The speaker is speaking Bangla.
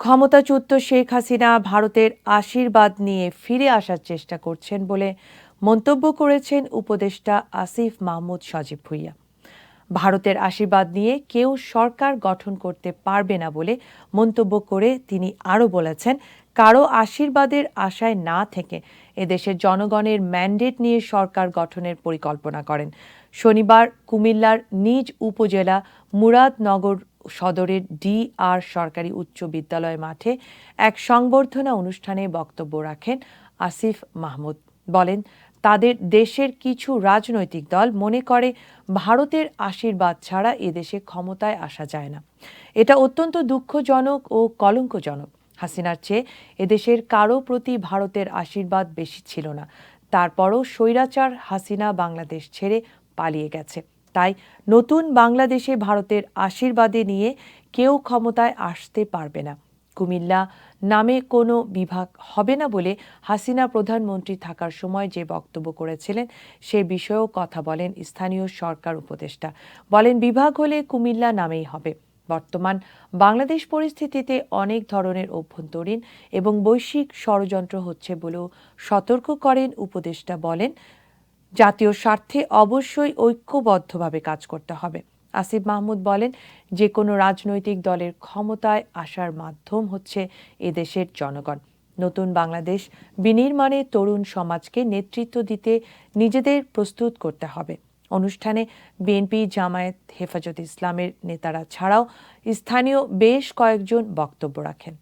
ক্ষমতাচ্যুত শেখ হাসিনা ভারতের আশীর্বাদ নিয়ে ফিরে আসার চেষ্টা করছেন বলে মন্তব্য করেছেন উপদেষ্টা আসিফ মাহমুদ সজীব ভুইয়া। ভারতের আশীর্বাদ নিয়ে কেউ সরকার গঠন করতে পারবে না বলে মন্তব্য করে তিনি আরও বলেছেন, কারও আশীর্বাদের আশায় না থেকে এদেশের জনগণের ম্যান্ডেট নিয়ে সরকার গঠনের পরিকল্পনা করেন। শনিবার কুমিল্লার নিজ উপজেলা মুরাদনগর সদরের ডি আর সরকারি উচ্চ বিদ্যালয় মাঠে এক সংবর্ধনা অনুষ্ঠানে বক্তব্য রাখেন আসিফ মাহমুদ। বলেন, তাদের দেশের কিছু রাজনৈতিক দল মনে করে ভারতের আশীর্বাদ ছাড়া এদেশে ক্ষমতায় আসা যায় না। এটা অত্যন্ত দুঃখজনক ও কলঙ্কজনক। হাসিনার চেয়ে এদেশের কারও প্রতি ভারতের আশীর্বাদ বেশি ছিল না। তারপরও স্বৈরাচার হাসিনা বাংলাদেশ ছেড়ে পালিয়ে গেছে। তাই নতুন বাংলাদেশে ভারতের আশীর্বাদে নিয়ে কেউ ক্ষমতায় আসতে পারবে না। কুমিল্লা নামে কোনো বিভাগ হবে না বলে হাসিনা প্রধানমন্ত্রী থাকার সময় যে বক্তব্য করেছিলেন সে বিষয়েও কথা বলেন স্থানীয় সরকার উপদেষ্টা। বলেন, বিভাগ হলে কুমিল্লা নামেই হবে। বর্তমান বাংলাদেশ পরিস্থিতিতে অনেক ধরনের অভ্যন্তরীণ এবং বৈশ্বিক ষড়যন্ত্র হচ্ছে বলেও সতর্ক করেন উপদেষ্টা। বলেন জাতীয় স্বার্থে অবশ্যই ঐক্যবদ্ধভাবে কাজ করতে হবে। আসিফ মাহমুদ বলেন যে কোনো রাজনৈতিক দলের ক্ষমতায় আসার মাধ্যম হচ্ছে এদেশের জনগণ। নতুন বাংলাদেশ বিনির্মাণে তরুণ সমাজকে নেতৃত্ব দিতে নিজেদের প্রস্তুত করতে হবে। অনুষ্ঠানে বিএনপি জামায়াত হেফাজত ইসলামের নেতারা ছাড়াও স্থানীয় বেশ কয়েকজন বক্তব্য রাখেন।